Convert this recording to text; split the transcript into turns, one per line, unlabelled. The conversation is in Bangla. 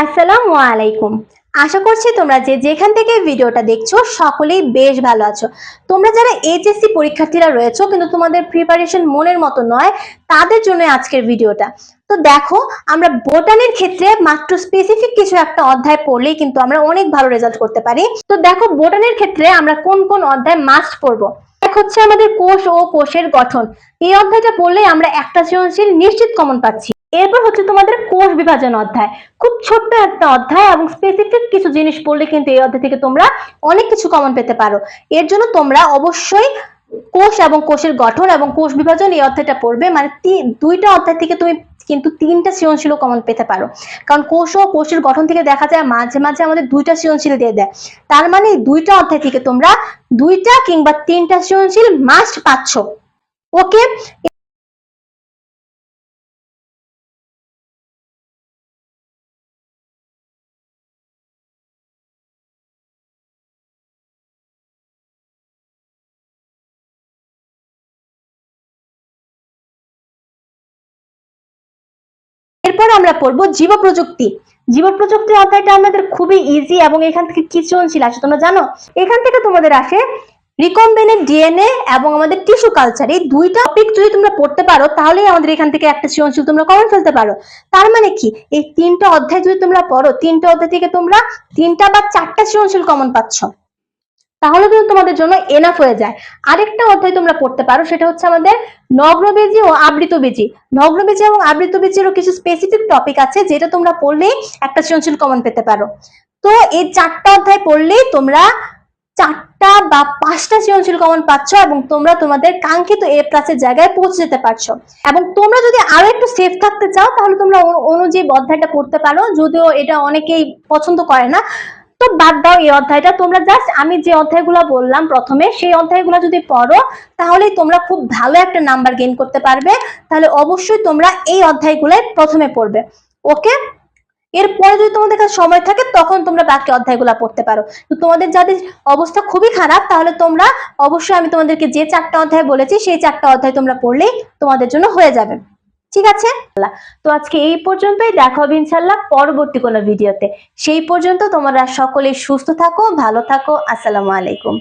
আসসালামু আলাইকুম। আশা করছি তোমরা যে যেখান থেকে ভিডিওটা দেখছ সকলেই বেশ ভালো আছো। তোমরা যারা এইচএসসি পরীক্ষার্থীরা রয়েছো কিন্তু তোমাদের প্রিপারেশন মনের মতো নয়, তাদের জন্য আজকের ভিডিওটা। তো দেখো, আমরা বোটানির ক্ষেত্রে মাত্র স্পেসিফিক কিছু একটা অধ্যায় পড়লেই কিন্তু আমরা অনেক ভালো রেজাল্ট করতে পারি। তো দেখো, বোটানির ক্ষেত্রে আমরা কোন কোন অধ্যায় মাস্ট পড়ব? এক হচ্ছে আমাদের কোষ ও কোষের গঠন। এই অধ্যায়টা পড়লেই আমরা একটা সৃজনশীল নিশ্চিত কমন পাচ্ছি। এরপর হচ্ছে তোমাদের কোষ বিভাজন অধ্যায়। খুব ছোট্ট একটা অধ্যায় এবং স্পেসিফিক কিছু জিনিস পড়লে কিন্তু এই অধ্যায় থেকে তোমরা অনেক কিছু কমন পেতে পারো। এর জন্য তোমরা অবশ্যই কোষ এবং কোষের গঠন এবং কোষ বিভাজন এই অধ্যায়টা পড়বে। মানে দুইটা অধ্যায় থেকে তুমি কিন্তু তিনটা সৃজনশীল কমন পেতে পারো। কারণ কোষ ও কোষের গঠন থেকে দেখা যায় মাঝে মাঝে আমাদের দুইটা সৃজনশীল দিয়ে দেয়। তার মানে দুইটা অধ্যায় থেকে তোমরা দুইটা কিংবা তিনটা সৃজনশীল মাস্ট পাচ্ছ। ওকে এরপর আমরা পড়ব জীব প্রযুক্তি। জীব প্রযুক্তি অধ্যায়টা আমাদের খুবই ইজি এবং এখান থেকে সৃজনশীল আসে তোমরা জানো? এখান থেকে তোমাদের আসে ডিএনএ এবং আমাদের টিস্যু কালচার এই দুইটা টপিক যদি তোমরা পড়তে পারো, তাহলেই আমাদের এখান থেকে একটা সৃজনশীল তোমরা কমন ফেলতে পারো। তার মানে কি? এই তিনটা অধ্যায় যদি তোমরা পড়ো, তিনটা অধ্যায় থেকে তোমরা তিনটা বা চারটা সৃজনশীল কমন পাচ্ছ। তাহলে কিন্তু তোমাদের জন্য এনাফ হয়ে যায়। আরেকটা অধ্যায় তোমরা পড়তে পারো, সেটা হচ্ছে আমাদের নগ্নবীজি ও আবৃতবীজি। নগ্নবীজি এবং আবৃতবীজিরও কিছু স্পেসিফিক টপিক আছে, যেটা তোমরা পড়লেই একটা সৃজনশীল কমন পেতে পারো। তো এই চারটা অধ্যায় পড়লেই তোমরা চারটা বা পাঁচটা সৃজনশীল কমন পাচ্ছ এবং তোমরা তোমাদের কাঙ্ক্ষিত এ প্লাসের জায়গায় পৌঁছে যেতে পারছ। এবং তোমরা যদি আরও একটু সেফ থাকতে চাও, তাহলে তোমরা অনুযায়ী অধ্যায়টা পড়তে পারো, যদিও এটা অনেকেই পছন্দ করে না। তো বাদ দাও এই অধ্যায়টা। তোমরা জাস্ট আমি যে অধ্যায়গুলো বললাম প্রথমে, সেই অধ্যায়গুলো যদি পড়ো তাহলে তোমরা খুব ভালো একটা নাম্বার গেইন করতে পারবে। তাহলে অবশ্যই তোমরা এই অধ্যায়গুলোই প্রথমে পড়বে। ওকে এরপরে যদি তোমাদের কাছে সময় থাকে, তখন তোমরা বাকি অধ্যায়গুলো পড়তে পারো। তো তোমাদের যাদের অবস্থা খুবই খারাপ, তাহলে তোমরা অবশ্যই আমি তোমাদেরকে যে চারটা অধ্যায় বলেছি, সেই চারটা অধ্যায় তোমরা পড়লেই তোমাদের জন্য হয়ে যাবে। ঠিক আছে? তো আজকে এই পর্যন্তই, দেখা হবে ইনশাল্লাহ পরবর্তী কোনো ভিডিওতে। সেই পর্যন্ত তোমরা সকলে সুস্থ থাকো, ভালো থাকো, আসসালামু আলাইকুম।